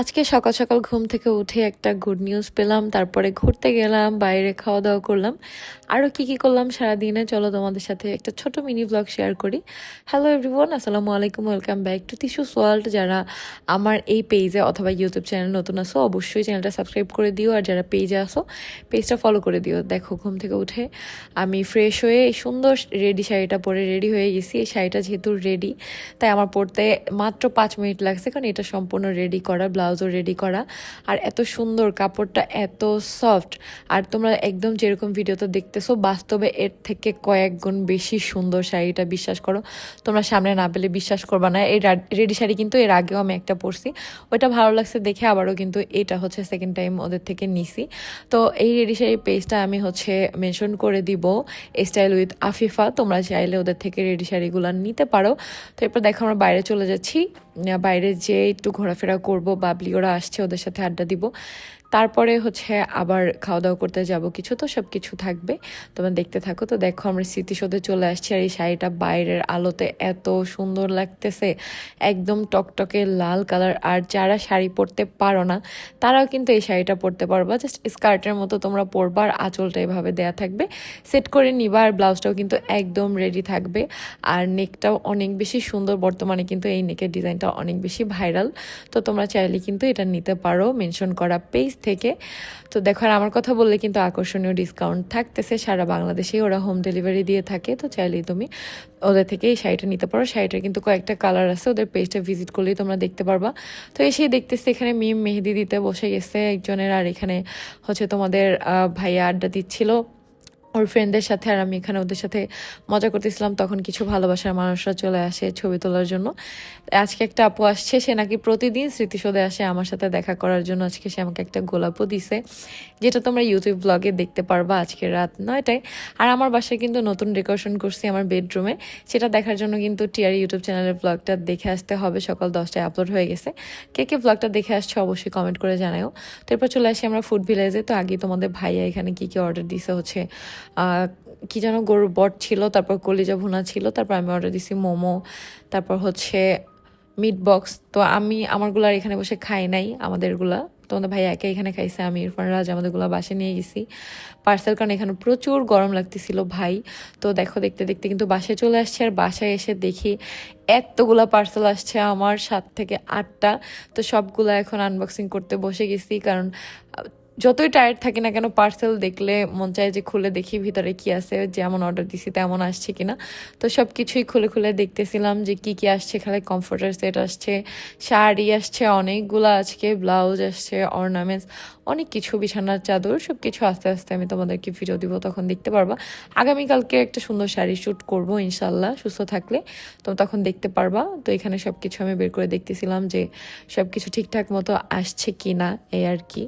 আজকে সকাল সকাল ঘুম থেকে উঠে একটা গুড নিউজ পেলাম, তারপরে ঘুরতে গেলাম, বাইরে খাওয়া দাওয়া করলাম। আরও কি কি করলাম সারাদিনে চলো তোমাদের সাথে একটা ছোট মিনি ব্লগ শেয়ার করি। হ্যালো এভরিওয়ান আসসালামু আলাইকুম ওয়েলকাম ব্যাক টু তিসুস ওয়ার্ল্ড যারা আমার এই পেজে অথবা ইউটিউব চ্যানেল নতুন আসো অবশ্যই চ্যানেলটা সাবস্ক্রাইব করে দিও। আর যারা পেজে আসো পেজটা ফলো করে দিও। দেখো, ঘুম থেকে উঠে আমি ফ্রেশ হয়ে এই সুন্দর রেডি শাড়িটা পরে রেডি হয়ে গেছি। এই শাড়িটা যেহেতু রেডি তাই আমার পড়তে মাত্র পাঁচ মিনিট লাগছে, কারণ এটা সম্পূর্ণ রেডি করা ব্লাউজও রেডি করা। আর এত সুন্দর কাপড়টা, এত সফট আর তোমরা একদম যেরকম ভিডিওতে দেখতেছো, বাস্তবে এর থেকে কয়েক গুণ বেশি সুন্দর শাড়িটা বিশ্বাস করো। তোমরা সামনে না পেলে বিশ্বাস করবা না। এই রেডি শাড়ি কিন্তু এর আগেও আমি একটা পরছি। ওইটা ভালো লাগছে দেখে আবারও কিন্তু এটা হচ্ছে সেকেন্ড টাইম ওদের থেকে নিছি। তো এই রেডি শাড়ির পেজটা আমি হচ্ছে মেনশন করে দিব স্টাইল উইথ আফিফা। তোমরা চাইলে ওদের থেকে রেডি শাড়িগুলো নিতে পারো। তো এরপর দেখো আমরা বাইরে চলে যাচ্ছি। বাইরে যেয়ে একটু ঘোরাফেরা করব বাবলি ওরা আসছে ওদের সাথে আড্ডা দিব। তারপরে হচ্ছে আবার খাওয়া দাওয়া করতে যাব কিছু, তো সব কিছু থাকবে। তোমরা দেখতে থাকো, তো দেখো আমরা স্মৃতিসৌধে চলে আসছি আর এই শাড়িটা বাইরের আলোতে এত সুন্দর লাগতেছে। একদম টকটকে লাল কালার, আর যারা শাড়ি পরতে পারো না, তারাও কিন্তু এই শাড়িটা পরতে পারবা। জাস্ট স্কার্টের মতো তোমরা পরবা আর আঁচলটা এভাবে দেয়া থাকবে। সেট করে নিবা আর ব্লাউজটাও কিন্তু একদম রেডি থাকবে। আর নেকটাও অনেক বেশি সুন্দর, বর্তমানে কিন্তু এই নেকের ডিজাইনটা অনেক বেশি ভাইরাল তো তোমরা চাইলে কিন্তু এটা নিতে পারো। মেনশন করা পেজ থেকে। তো দেখো, আর আমার কথা বললে কিন্তু আকর্ষণীয় ডিসকাউন্ট থাকতেছে। সারা বাংলাদেশেই ওরা হোম ডেলিভারি দিয়ে থাকে, তো চাইলেই তুমি ওদের থেকে এই শাড়িটা নিতে পারো। শাড়িটার কিন্তু কয়েকটা কালার আছে, ওদের পেজটা ভিজিট করলেই তোমরা দেখতে পারবা। তো এসেই দেখতেছি, এখানে মিম মেহেদি দিতে বসে গেছে একজনের, আর এখানে হচ্ছে তোমাদের ভাইয়া আড্ডা দিচ্ছিল। ওর ফ্রেন্ডদের সাথে আর আমি এখানে ওদের সাথে মজা করতেছিলাম, তখন কিছু ভালোবাসার মানুষরা চলে আসে ছবি তোলার জন্য। আজকে একটা আপু আসছে, সে নাকি প্রতিদিন স্মৃতিসৌধে আসে আমার সাথে দেখা করার জন্য। আজকে সে আমাকে একটা গোলাপও দিছে, যেটা তোমরা ইউটিউব ব্লগে দেখতে পারবা আজকে রাত নয়টায়। আর আমার বাসায় কিন্তু নতুন ডেকোরেশন করছি আমার বেডরুমে সেটা দেখার জন্য কিন্তু টিআর ইউটিউব চ্যানেলের ব্লগটা দেখে আসতে হবে, সকাল দশটায় আপলোড হয়ে গেছে। কে কে ব্লগটা দেখে আসছে অবশ্যই কমেন্ট করে জানাও তো এরপর চলে আসি আমরা ফুড ভিলেজে তো আগে তোমাদের ভাইয়া এখানে কি কি অর্ডার দিছে হচ্ছে কি যেন গরুর বট ছিল, তারপর কলিজা ভুনা ছিল, তারপর আমি অর্ডার দিছি মোমো, তারপর হচ্ছে মিট বক্স তো আমি, আমারগুলো আর এখানে বসে খাই নাই, আমাদেরগুলা। তোমাদের ভাই একা এখানে খাইছে, আমি, ইরফান, রাজ, আমাদেরগুলো বাসে নিয়ে গেছি। পার্সেল কারণ এখানে প্রচুর গরম লাগতেছিল ভাই। তো দেখো, দেখতে দেখতে কিন্তু বাসায় চলে আসছে আর বাসায় এসে দেখি এতগুলা পার্সেল আসছে আমার সাত থেকে আটটা। তো সবগুলো এখন আনবক্সিং করতে বসে গেছি, কারণ যতই টায়ার্ড থাকি না কেন পার্সেল দেখলে মন চায় যে খুলে দেখি ভিতরে কি আছে যেমন অর্ডার দিছি, তেমন আসছে কিনা। তো সব কিছুই খুলে খুলে দেখতেছিলাম যে কি কি আসছে, খালি কমফোর্টার সেট আসছে, শাড়ি আসছে, অনেকগুলো আজকে ব্লাউজ আসছে অর্নামেন্টস অনেক কিছু, বিছানার চাদর সব কিছু আস্তে আস্তে আমি তোমাদেরকে ভিডিও দিব, তখন দেখতে পারবা। আগামীকালকে একটা সুন্দর শাড়ি শ্যুট করব ইনশাল্লাহ সুস্থ থাকলে, তো তখন দেখতে পারবা। তো এখানে সব কিছু আমি বের করে দেখতেছিলাম যে সব কিছু ঠিকঠাক মতো আসছে কি না এই আর কি।